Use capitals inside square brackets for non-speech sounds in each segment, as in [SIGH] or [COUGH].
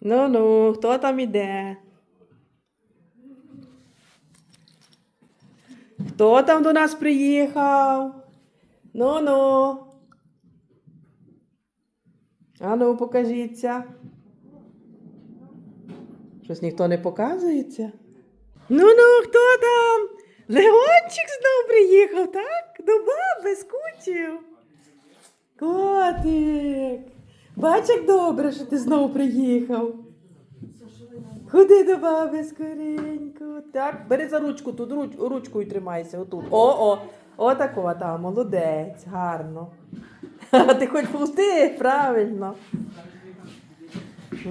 Ну ну, хто там іде? Хто там до нас приїхав? Ну ну. Ану, покажіться. Щось ніхто не показується. Ну ну, хто там? Леончик знов приїхав, так? До баби скучив. Котик. Бач, як добре, що ти знову приїхав. Ходи до баби скоренько. Так, бери за ручку, тут руч, ручкою тримайся, отут. О, о, отако, там, молодець, гарно. А [LAUGHS] ти хоч пусти, правильно.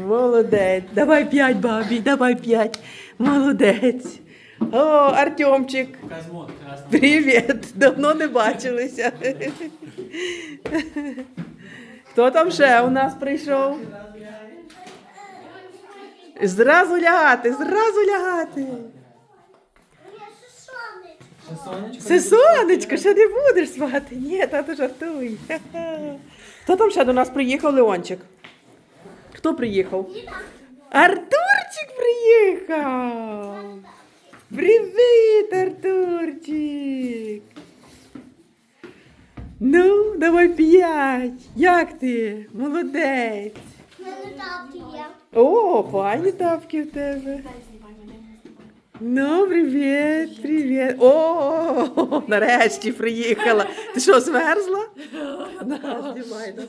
Молодець. Давай п'ять, бабі, давай п'ять. Молодець. О, Артемчик. Привіт! Давно не бачилися. [LAUGHS] Хто там ще у нас прийшов? Зразу лягати, зразу лягати. Це сонечко, ще не будеш спати. Ні, тато жартуй. Ха-ха. Хто там ще до нас приїхав, Леончик? Хто приїхав? Артурчик приїхав. Привіт, Артурчик. Ну, давай п'ять. Як ти? Молодець. мене тапки є. О, файні тапки в тебе. Ну, привіт, привіт. О, нарешті приїхала. Ти що, змерзла? На, Знімай, да.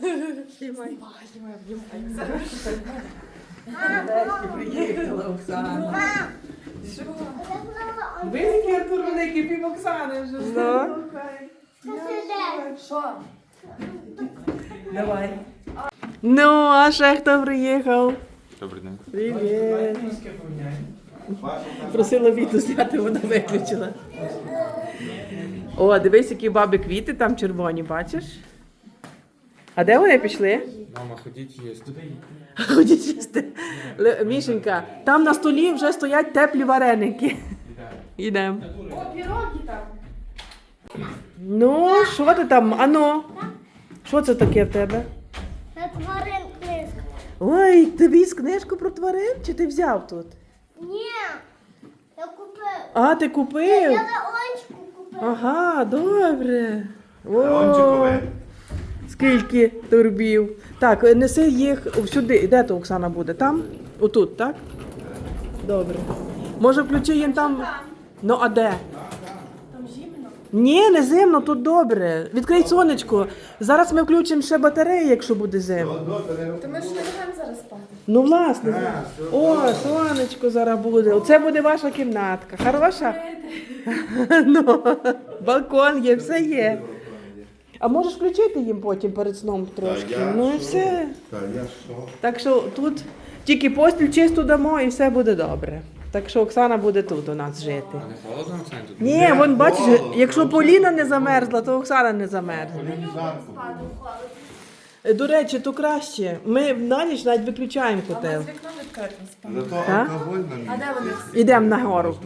знімай. Нарешті приїхала Оксана. Великий Артур великий пів Оксани вже. Ну. Давай. Ну, а ще хто приїхав? Добрий день. Привіт. Просила Віту зняти, вона виключила. О, дивись, які баби квіти там червоні, бачиш? А де вони пішли? Мама, ходіть їсти. [LAUGHS] Ходіть їсти. Мішенька, там на столі вже стоять теплі вареники. Йдемо. О, піроги там. Ну, що ти там? Ано? Що це таке в тебе? Це тварин книжка. Ой, тобі з книжку про тварин чи ти взяв тут? Ні. Я купив. А, ти купив? Я? Леончику купив. Ага, добре. Леончикове. Скільки турбів. Так, неси їх сюди. Де то Оксана буде? Там? Отут, так? Добре. Може, включи їм там. Ну, а де? Ні, не зимно, тут добре. Відкрий сонечко. Зараз ми включимо ще батареї, якщо буде зимно. То ми ж не будемо зараз спати. Ну, власне. О, сонечко зараз буде. Оце буде ваша кімнатка. Хороша? [LAUGHS] Ну, балкон є, все є. А можеш включити їм потім перед сном трошки. я Ну і що? все. Та я що? Так що тут тільки постіль чисту дамо і все буде добре. Так що Оксана буде тут у нас жити. А не холодно Оксані тут? Ні, вон бачиш, якщо Поліна не замерзла, то Оксана не замерзла. Е, До речі, то краще. Ми на ніч навіть виключаємо котел. вікно відкрите спати. Зато Так? алкоголь нам А де вони? Ідемо нагору.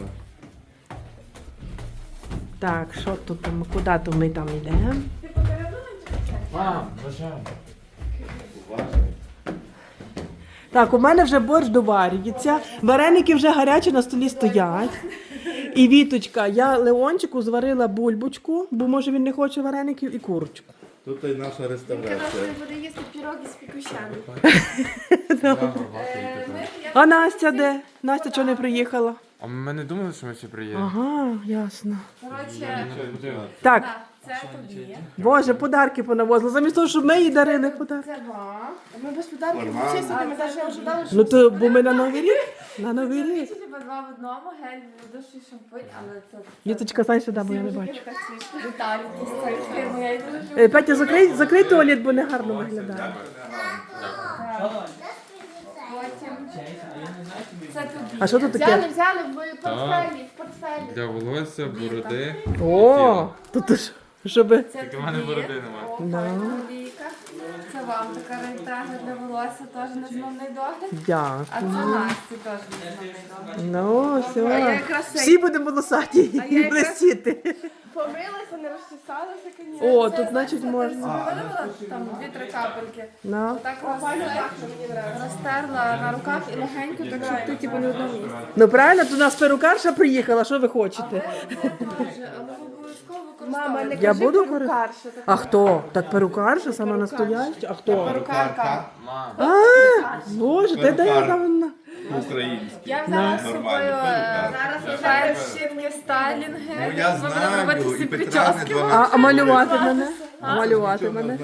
Так, що тут куди то ми там йдемо? Ти потеряла Мам, бажаю. Так, у мене вже борщ доварюється, вареники вже гарячі на столі стоять. І Віточка, я Леончику зварила бульбочку, бо може він не хоче вареників і курочку. Тут і наша реставрація. що буде їсти піроги з пікущами. А Настя де? Настя чого не приїхала? А ми не думали, що ми всі приїдемо. Ага, ясно. Коротше, так, це тобі. Боже, подарки понавозили. Замість того, щоб ми їй дарили подарки. Це вам. Ми без подарків Нормально. ми навіть не ожидали, що Ну то бо ми на новий рік? На новий рік. типа два в одному, гель, душ шампунь, але це... Віточка, стань сюди, бо я не бачу. Деталі з цієї фірми, я її дуже люблю. Е, Петя, закрий, закрий туалет, бо не гарно виглядає. Потім це тобі. А що тут таке? Взяли, взяли в портфелі, в портфелі. Для волосся, бороди. О, тут ж, щоб. Це Тільки в мене бороди немає. Да. олійка. Це вам така рентага для волосся, теж незмовний догляд. А Дякую. це Насті теж незмовний догляд. Ну, А я все. якраз Всі будемо волосаті А я і якраз- блистіти. Помилася, не розчесалася, звісно. О, тут, значить, можна. Там дві-три капельки. Отак роз- розтерла на руках і легенько, так щоб ти типу не одному місці. Ну правильно, тут у нас перукарша приїхала, що ви хочете? Боже, але обов'язково використовуйте. Я буду користуватися. А хто? Так перукарша, саме настояща? А хто? Перукарка. А, боже, ти де я давно? Український. Я взяла з собою Нормально, е, зараз щітки, стайлінги. Ну я знаю, і Петра не А, 12. а малювати мене? А малювати мене?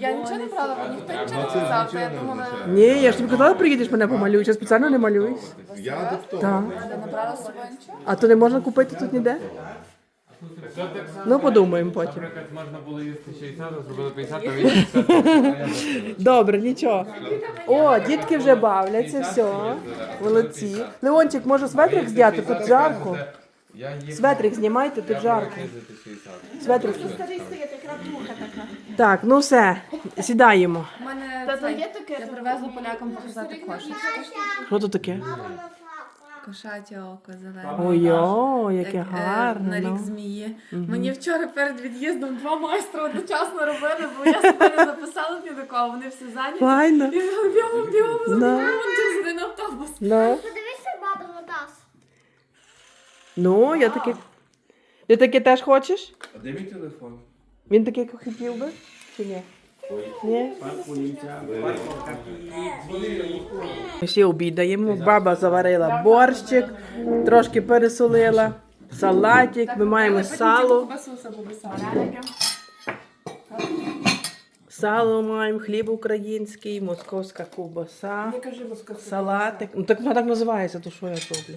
Я нічого не брала, бо ніхто нічого не Ну, казав, я думала. Ні, я ж тобі казала, приїдеш мене помалюєш, я спеціально не малююсь. Я до того. Так. я не брала з собою нічого. А то не можна купити тут ніде? Що так само? Ну, подумаємо потім. Наприклад, можна було їсти 60, а зробили 50, а 80. Добре, нічого. О, дітки вже бавляться, все. Молодці. Леончик, може светрик зняти? Тут жарко. Я Светрик знімайте, тут жарко. їздити 60. Светрик. Так, ну все, сідаємо. У мене це, я привезла полякам показати кошик. Що тут таке? Кошаче око зелене. Ой-о, яке Як, е, гарне. На рік ну. змії. Мені вчора перед від'їздом два майстри одночасно робили, бо я себе не записала ні до кого, вони всі зайняті. Файно. І бігом, бігом, бігом, забігом через один автобус. Ну, Подивися, бабу на таз. ну, я таке. Ти таке теж хочеш? А де мій телефон? Він таке хотів би? Чи ні? Ні? Ми всі обідаємо. Баба заварила борщик, трошки пересолила, салатик, ми маємо сало. Сало. Маємо, хліб український, московська ковбаса, салатик. Ну так вона так називається, то що я зроблю?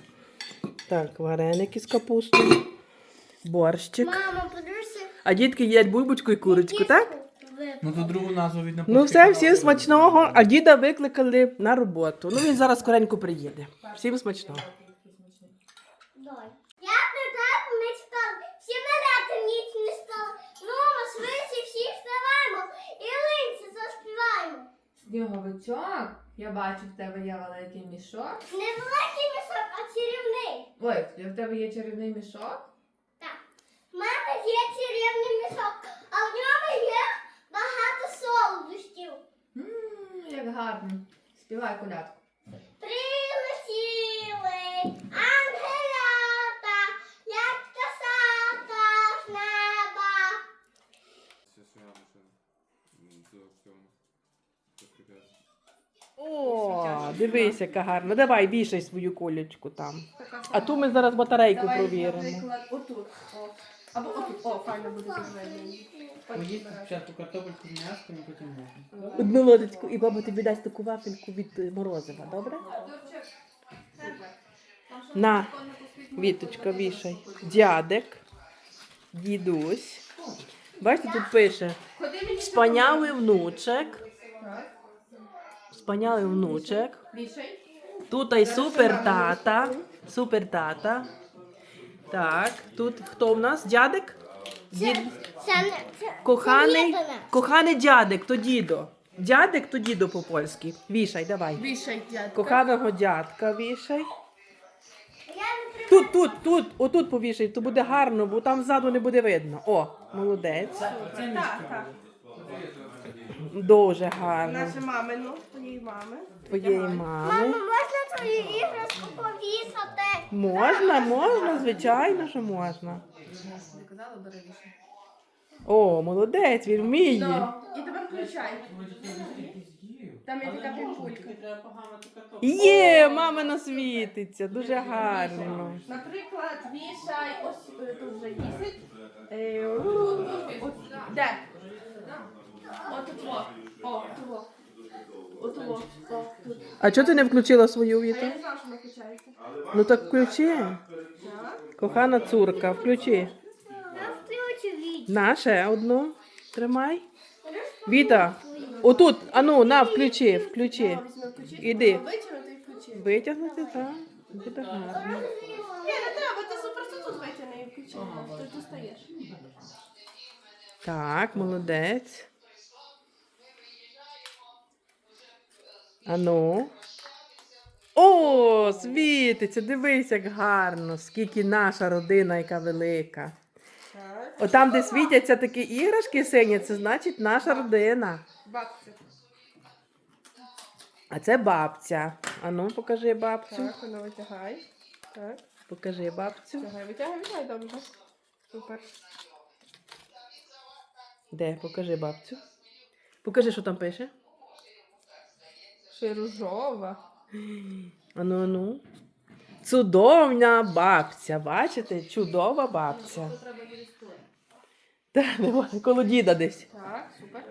Так, вареники з капустою, борщик. А дітки їдять бульбочку і курочку, так? Ну то другу назву від Ну все, всім смачного. А діда викликали на роботу. Ну він зараз скоренько приїде. Всім смачного. Я не так не. Всі малята ніч не стали. Ну, ми швидше всі вставаємо і линці заспіваємо. Сніговичок, я бачу, в тебе є великий мішок. Не великий мішок, а чарівний. Ой, в тебе є чарівний мішок. Так. У мене є чарівний мішок, а в ньому є багато солодощів. Ммм, як гарно. Співай колядку. Прилетіли ангелята, як касата з неба. О, дивись, яка гарна. Давай вішай свою колючку там. А ту ми зараз батарейку провіримо. наприклад, отут. О. Або отут. О, файно буде видно. Поїсти спочатку картопельку з м'яском, і потім можна. Одну лодочку, і баба тобі дасть таку вафельку від е, морозива, добре? На, Віточка, вішай. Дядек, дідусь. Бачите, тут пише спанялий внучек. Спанялий внучек. Вішай. Тут і супер тата. Супер тата. Так, тут хто в нас? Дядек? Дід... Це не це, Коханий, це коханий дядек, то дідо. Дядек то дідо по-польськи. Вішай, давай. Вішай, дядька. Коханого дядка вішай. Тут, тут, тут, отут повішай, то буде гарно, бо там ззаду не буде видно. О, молодець. Дуже гарно. Наше мамино, твоєї мами. Твоєї Мама, мами. можна твою іграшку повісити? Можна, можна, звичайно, що можна. Казала, бери вішай. О, молодець, він вміє. І тепер включай. Там є така пімпулька. Є, мама світиться, дуже гарно. Наприклад, вішай, ось е, тут вже вісить. Е, Де? О. О, тут. А чого ти не включила свою А віту? не знала, що вона включається. Ну так включи. Кохана цурка, включи. Я включу відео. На, ще одну. Тримай. Віта, отут, ану, на, включи, включи. Візьми. Іди. Витягнути і включи. Витягнути, так. Буде гарно. Ні, не треба, ти просто тут витягни і включи. Ти тут стаєш. Так, молодець. Ану. О, світиться, дивись, як гарно, скільки наша родина, яка велика. Отам, де світяться такі іграшки сині, це значить наша родина. Бабця. А це бабця. Ану, покажи бабцю. Так, вона витягай. Так, Покажи бабцю. витягай, витягай, витягай, добре. Супер. Де? Покажи бабцю. Покажи, що там пише. Ще. Ану, ану. Чудовна бабця. Бачите? Чудова бабця. Так, нема, коло діда десь. Так, супер.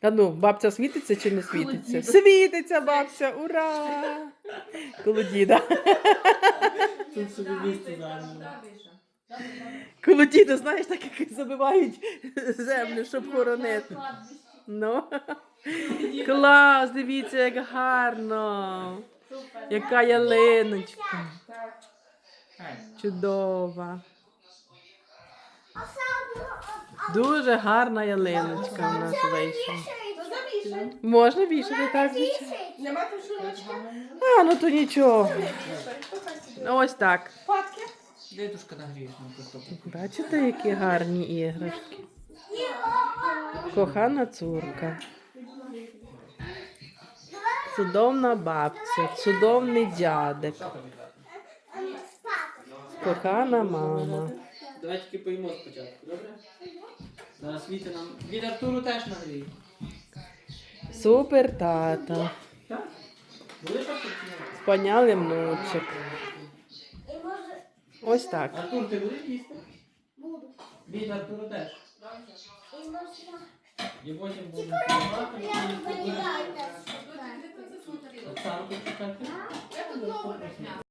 А ну, бабця світиться чи не світиться? Світиться бабця! Ура! Коло діда. Тут собі місце зайняло. Коло діда, знаєш, так як забивають землю, щоб хоронити. Ну. Клас, дивіться, як гарно. Яка ялиночка. Чудова. Дуже гарна ялиночка у нас вийшла. Можна вішати так? звичайно. Нема там? А, ну то нічого. Ось так. Патки. Дедушка нагрієш на. Бачите, які гарні іграшки. Кохана цурка. Чудовна бабця, чудовний дядек, Ем, кохана мама. Давай тільки поїмо спочатку, добре? Зараз Віта нам. Від Артуру теж нагріє. Супер тата. Так? Були так? Спаняли внучок. Ось так. Артур, ти будеш їсти? буду. Від Артуру теж. І І потім будемо я виглядаю. Оксану почекати. Я тут.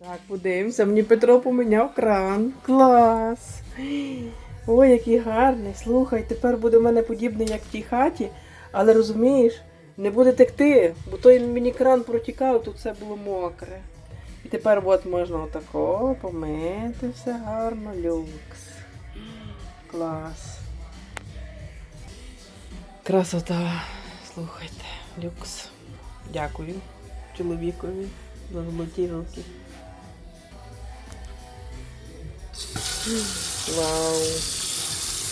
Так, подивимося. Мені Петро поміняв кран. Клас. Ой, який гарний. Слухай, тепер буде в мене подібний, як в тій хаті, але розумієш, не буде текти, бо той мені кран протікав, тут все було мокре. І тепер от можна отако помити все гарно, люкс. Клас. Красота. Слухайте, люкс. Дякую чоловікові за золоті руки. Вау,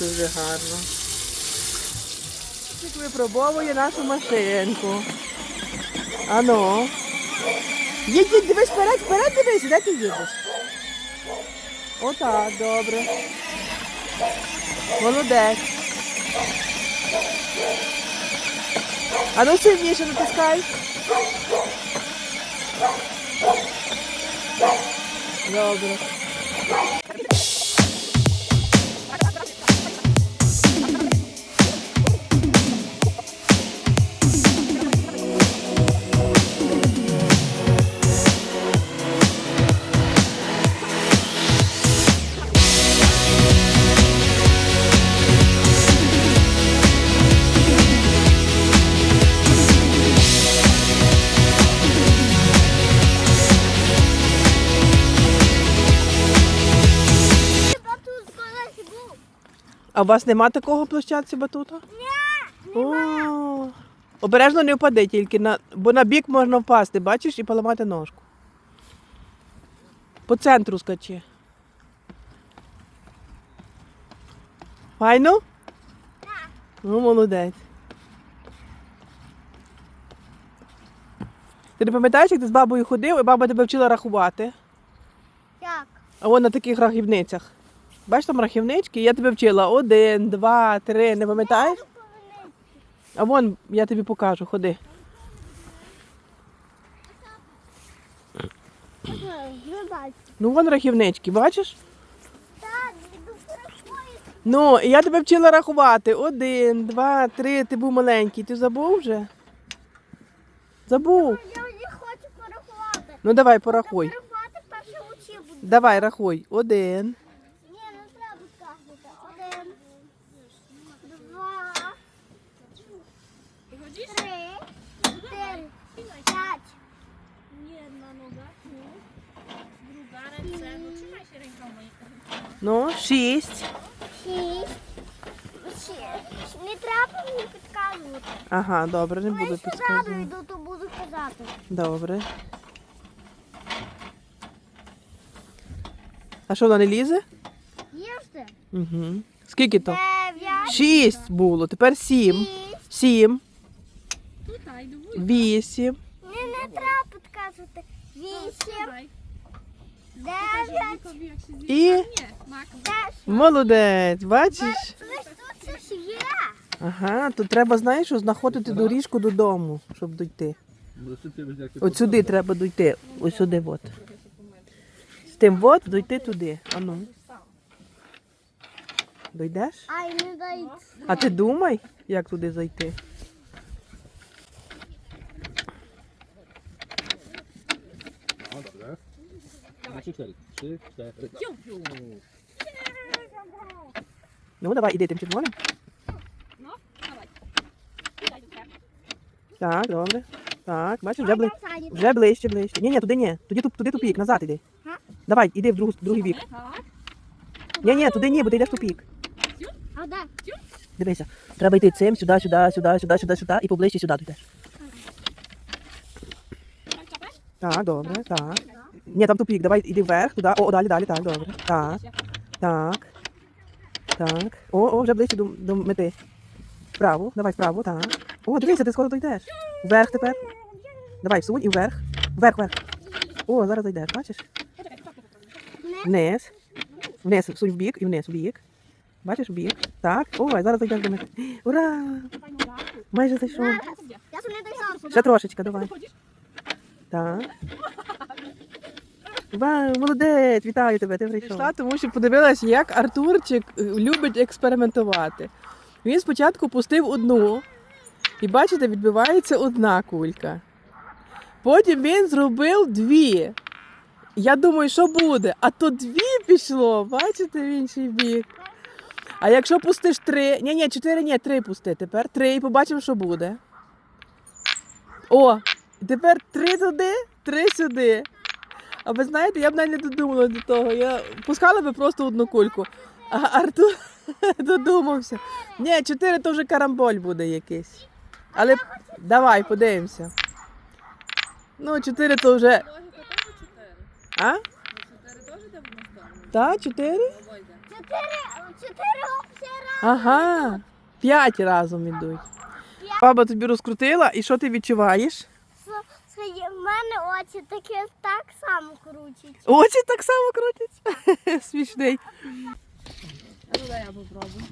дуже гарно. Як випробовує нашу машинку. Ано. Їдь, їдь, дивись вперед, вперед дивись, де ти їдеш? Отак, добре. Молодець. А ну сильніше натискай. Добре. А у вас нема такого площадці батута? Ні. О, обережно не впади тільки, на, бо на бік можна впасти, бачиш, і поламати ножку. По центру скачи. Файно? Так. Ну, молодець. Ти не пам'ятаєш, як ти з бабою ходив, і баба тебе вчила рахувати? Як? А вон на таких рахівницях. Бачиш там рахівнички, я тебе вчила. Один, два, три, не пам'ятаєш? А вон, я тобі покажу, ходи. Ну. Вон рахівнички, бачиш? Ну, і я тебе вчила рахувати. Один, два, три, ти був маленький. Ти забув вже? Забув. Я не хочу порахувати. Ну давай, порахуй. Давай, рахуй. Один. Ні, не треба сказати. Один, два, три, чотири, п'ять. Ну, шість. Шість. Шість. Не треба мені підказувати. Ага, добре, не буду Коли підказувати. йду, то буду казати. Добре. А що вона не лізе? Їжте. Угу. Скільки то? Дев'ять. Шість було, тепер сім. Шість. Сім. Вісім. Ні, не треба підказувати. Вісім. Дев'ять. І молодець, бачиш? Ага, тут треба, знаєш, знаходити доріжку додому, щоб дойти. От сюди треба дойти. Ось сюди от. З тим от дойти туди. Ану. Дойдеш? А ти думай, як туди зайти. Ну, давай, іди тим червоним. Так, добре. Так, бачиш, вже, бли... вже ближче, ближче. Ні, ні, туди ні. Туди, туп- туди тупік, назад іди. Га? Давай, іди в другу, другий бік. Ні, ні, туди ні, бо ти йдеш в тупік. А де? Дивися, треба йти цим, сюди, сюди, сюди, сюди, сюди, сюди і поближче сюди йдеш. Так, добре, так. Ні, там тупік, давай іди вверх, туди. О, далі, далі, так, добре. Так. Так. Так. О, о, вже ближче до, до мети. Вправо, давай вправо, так. О, дивися, ти скоро дійдеш. Вверх тепер. Давай, всунь і вверх. Вверх, вверх. О, зараз зайдеш, бачиш? Вниз. Вниз, всунь в бік і вниз, в бік. Бачиш, в бік. Так. Ой, зараз зайдеш до мети. Ура! Майже зайшов. Ще трошечки, давай. Так. Вау, молодець, вітаю тебе, ти прийшов. Прийшла, тому що подивилася, як Артурчик любить експериментувати. Він спочатку пустив одну, і бачите, відбивається одна кулька. Потім він зробив дві. Я думаю, що буде? А то дві пішло, бачите, в інший бік. А якщо пустиш три, ні, ні, чотири, ні, три пусти тепер. Три і побачимо, що буде. О, тепер три туди, три сюди. А ви знаєте, я б навіть не додумала до того. Я пускала би просто одну кульку. А Артур [LAUGHS] додумався. Ні, чотири то вже карамболь буде якийсь. Але давай, подивимося. Ну, чотири то вже. А? Так, чотири? Чотири, чотири опції раз. Ага. П'ять разом ідуть. Баба тобі розкрутила, і що ти відчуваєш? В мене очі таке так само крутять. Очі так само крутять. [LAUGHS] Смішний. А ну дай я попробую.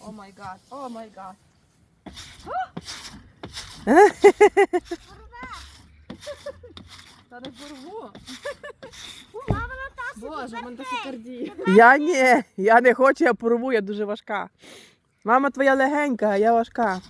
О май гад, о май гад. [LAUGHS] Та не порву. Мама Наташа, Боже, мене тахікардія. Я ні, я не хочу, я порву, я дуже важка. Мама твоя легенька, а я важка.